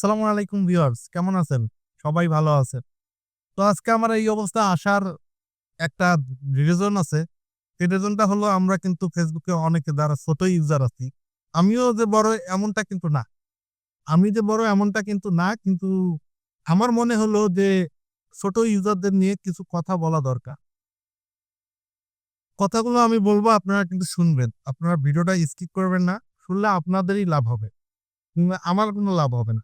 আসসালামু আলাইকুম ভিউয়ার্স, কেমন আছেন? সবাই ভালো আছেন। তো আজকে আমার এই অবস্থা আসার একটা রিজন আছে। সেই রিজনটা হলো আমরা কিন্তু ফেসবুকে অনেকে যারা ছোট ইউজার আছি, আমিও যে বড় এমনটা কিন্তু না। আমি যে বড় এমনটা কিন্তু না, কিন্তু আমার মনে হলো যে ছোট ইউজারদের নিয়ে কিছু কথা বলা দরকার। কথাগুলো আমি বলব, আপনারা কিন্তু শুনবেন। আপনারা ভিডিওটা স্কিপ করবেন না, শুনলে আপনাদেরই লাভ হবে। আমার কোনো লাভ হবে না।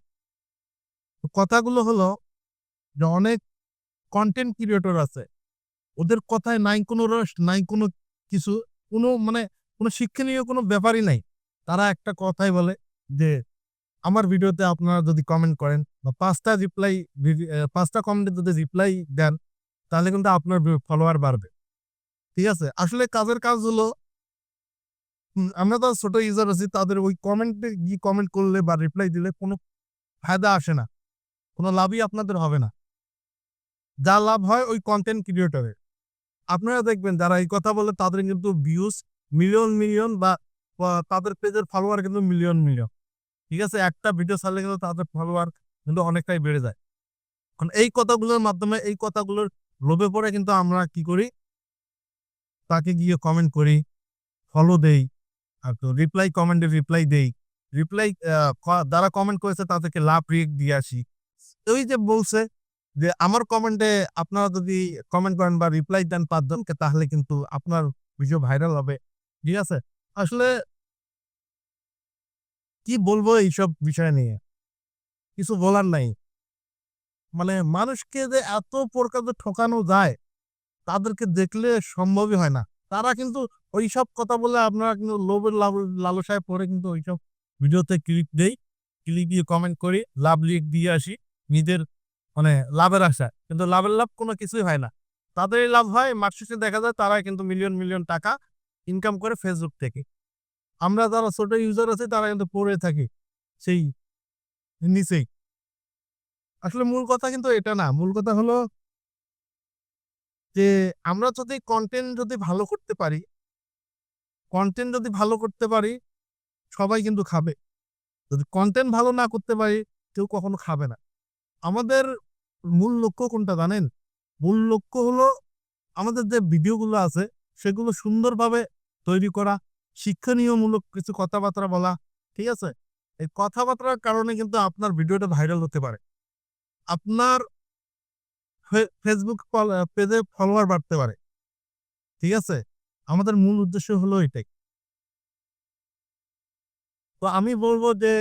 কথাগুলো হলো যে অনেক কন্টেন্ট ক্রিয়েটর আছে। ওদের কথায় নাই কোনো রস নাই কোনো কিছু, কোনো মানে কোনো শিক্ষণীয় কোনো ব্যাপারই নাই। তারা একটা কথাই বলে যে, আমার ভিডিওতে আপনারা যদি কমেন্ট করেন বা পাঁচটা রিপ্লাই পাঁচটা কমেন্টে যদি রিপ্লাই দেন, তাহলে কিন্তু আপনার ফলোয়ার বাড়বে। ঠিক আছে? আসলে কাজের কাজ হলো আমরা তো ছোট ইউজার আছি, তাদের ওই কমেন্টে গিয়ে কমেন্ট করলে বা রিপ্লাই দিলে কোনো ফায়দা আসে না। কোনো লাভই আপনাদের হবে না। যা লাভ হয় ওই কন্টেন্ট ক্রিয়েটরের আপনারা দেখবেন যারা এই কথা বলে তাদের কিন্তু ভিউজ মিলিয়ন মিলিয়ন বা তাদের পেজের ফলোয়ার কিন্তু মিলিয়ন মিলিয়ন ঠিক আছে? একটা ভিডিও ছাড়লে কিন্তু তাদের ফলোয়ার কিন্তু অনেকটাই বেড়ে যায়। এখন এই কথাগুলোর মাধ্যমে, এই কথাগুলোর লোভে পড়ে কিন্তু আমরা কি করি? তাকে গিয়ে কমেন্ট করি ফলো দেই, আর তো রিপ্লাই কমেন্টে রিপ্লাই দেই। রিপ্লাই যারা কমেন্ট করেছে তাদেরকে লাভ রিয়েক্ট দিয়ে আসি। ওই যে বলছে যে আমার কমেন্টে আপনারা যদি কমেন্ট করেন বা রিপ্লাই দেন পাঁচজনকে, তাহলে কিন্তু আপনার ভিডিও ভাইরাল হবে। ঠিক আছে? আসলে কি বলব এইসব বিষয় নিয়ে? কিছু বলার নাই। মানে মানুষকে যে এত প্রকার ঠকানো যায়, তাদেরকে দেখলে সম্ভবই হয় না। তারা কিন্তু ওইসব কথা বলে আপনারা কিন্তু লোভের লালসায় পড়ে কিন্তু ওইসব ভিডিওতে ক্লিক দেই ক্লিক দিয়ে কমেন্ট করি, লাভ লিখ দিয়ে আসি। নিজের মানে লাভের আশা। কিন্তু লাভের লাভ কোনো কিছুই হয় না। তাদেরই লাভ হয় মার্কশিটে দেখা যায় তারা কিন্তু মিলিয়ন মিলিয়ন টাকা ইনকাম করে ফেসবুক থেকে। আমরা যারা ছোট ইউজার আছি, তারা কিন্তু পড়ে থাকি সেই নিচেই। আসলে মূল কথা কিন্তু এটা না। মূল কথা হলো যে, আমরা যদি কন্টেন্ট যদি ভালো করতে পারি কন্টেন্ট যদি ভালো করতে পারি, সবাই কিন্তু খাবে। যদি কন্টেন্ট ভালো না করতে পারি, কেউ কখনো খাবে না। আমাদের মূল লক্ষ্য কোনটা জানেন? মূল লক্ষ্য হলো আমাদের যে ভিডিওগুলো আছে, সেগুলো সুন্দরভাবে তৈরি করা, শিক্ষণীয়মূলক কিছু কথাবার্তা বলা, ঠিক আছে? এই কথাবার্তার কারণে কিন্তু আপনার ভিডিওটা ভাইরাল হতে পারে। আপনার ফেসবুক পেজে ফলোয়ার বাড়তে পারে। ঠিক আছে? আমাদের মূল উদ্দেশ্য হলো এটাই। তো আমি বলব যে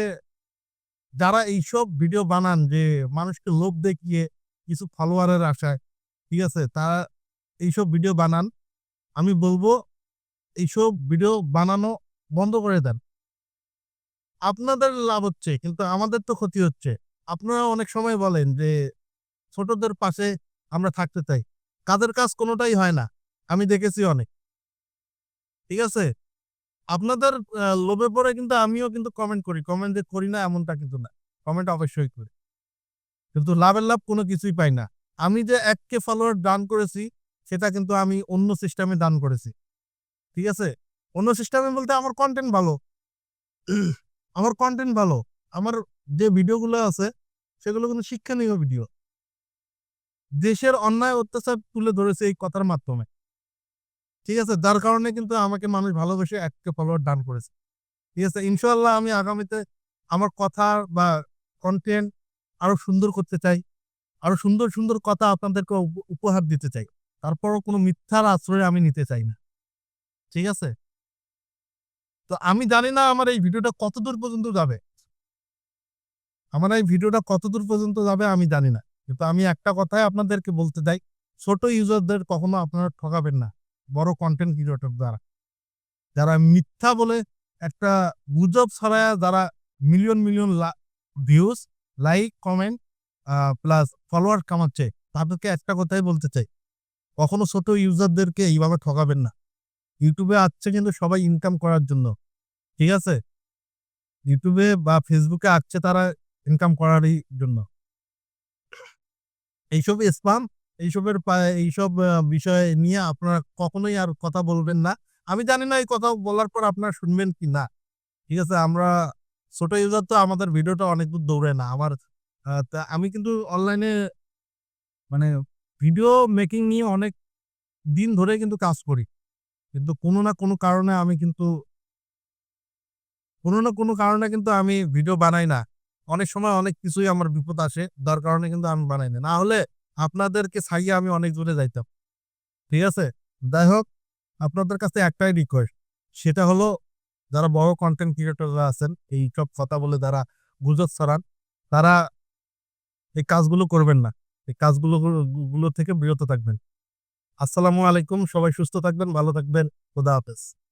যারা এইসব ভিডিও বানান যে মানুষকে লোভ দেখিয়ে কিছু ফলোয়ারের আশায়, ঠিক আছে? তারা এইসব ভিডিও বানান। আমি বলব, এইসব ভিডিও বানানো বন্ধ করে দেন। আপনাদের লাভ হচ্ছে, কিন্তু আমাদের তো ক্ষতি হচ্ছে। আপনারা অনেক সময় বলেন যে, ছোটদের পাশে আমরা থাকতে চাই। কাদের কাজ কোনোটাই হয় না। আমি দেখেছি অনেক। ঠিক আছে? আপনাদের লোভে পড়ে কিন্তু আমিও কিন্তু কমেন্ট করি। কমেন্ট করি না এমনটা কিন্তু না। কমেন্ট অবশ্যই করি। কিন্তু লাভের লাভ কোনো কিছুই পাই না। আমি যে এককে ফলোয়ার দান করেছি, সেটা কিন্তু আমি অন্য সিস্টেমে দান করেছি। ঠিক আছে? অন্য সিস্টেমে বলতে আমার কন্টেন্ট ভালো। আমার কন্টেন্ট ভালো। আমার যে ভিডিওগুলো আছে, সেগুলো কিন্তু শিক্ষণীয় ভিডিও। দেশের অন্যায় অত্যাচার তুলে ধরেছে এই কথার মাধ্যমে। ঠিক আছে? যার কারণে কিন্তু আমাকে মানুষ ভালোবেসে এককে ফলোয়ার দান করেছে। ঠিক আছে? ইনশাল্লাহ আমি আগামীতে আমার কথা বা কন্টেন্ট আরও সুন্দর করতে চাই। আরও সুন্দর সুন্দর কথা আপনাদেরকে উপহার দিতে চাই। তারপরও কোনো মিথ্যার আশ্রয় আমি নিতে চাই না। ঠিক আছে? তো আমি জানি না আমার এই ভিডিওটা কতদূর পর্যন্ত যাবে। আমার এই ভিডিওটা কতদূর পর্যন্ত যাবে আমি জানি না। কিন্তু আমি একটা কথাই আপনাদেরকে বলতে চাই, ছোট ইউজারদের কখনো আপনারা ঠকাবেন না। বড় কন্টেন্ট ক্রিয়েটর দ্বারা। যারা মিথ্যা বলে একটা গুজব ছড়ায় যারা million million views like comment plus follower কামাচ্ছে, তাদেরকে একটা কথাই বলতে চাই। কখনো ছোট ইউজারদেরকে এইভাবে ঠকাবেন না। ইউটিউবে আসছে কিন্তু সবাই ইনকাম করার জন্য। ঠিক আছে? ইউটিউবে বা ফেসবুকে আসছে তারা ইনকাম করারই জন্য। এইসব স্পাম এইসবের এইসব বিষয় নিয়ে আপনারা কখনোই আর কথা বলবেন না। আমি জানি না এই কথা বলার পর আপনারা শুনবেন কি না। ঠিক আছে, আমরা ছোট ইউজার তো আমাদের ভিডিওটা অনেক দূর দৌড়ে না। আমার আমি কিন্তু অনলাইনে মানে ভিডিও মেকিং নিয়ে অনেক দিন ধরে কিন্তু কাজ করি। কিন্তু কোনো না কোনো কারণে আমি কিন্তু কোনো না কোনো কারণে কিন্তু আমি ভিডিও বানাই না। অনেক সময় অনেক কিছুই আমার বিপদ আসে, যার কারণে কিন্তু আমি বানাই না। না হলে আপনাদেরকে ছাইয়ে আমি অনেক দূরে যাইতাম। ঠিক আছে? যাই হোক আপনাদের কাছে একটাই রিকোয়েস্ট সেটা হলো, যারা বড় কন্টেন্ট ক্রিয়েটররা আছেন, এই সব কথা বলে যারা গুজব ছড়ান, তারা এই কাজগুলো করবেন না। এই কাজগুলো গুলো থেকে বিরত থাকবেন। আসসালামু আলাইকুম, সবাই সুস্থ থাকবেন, ভালো থাকবেন, খোদা হাফেজ।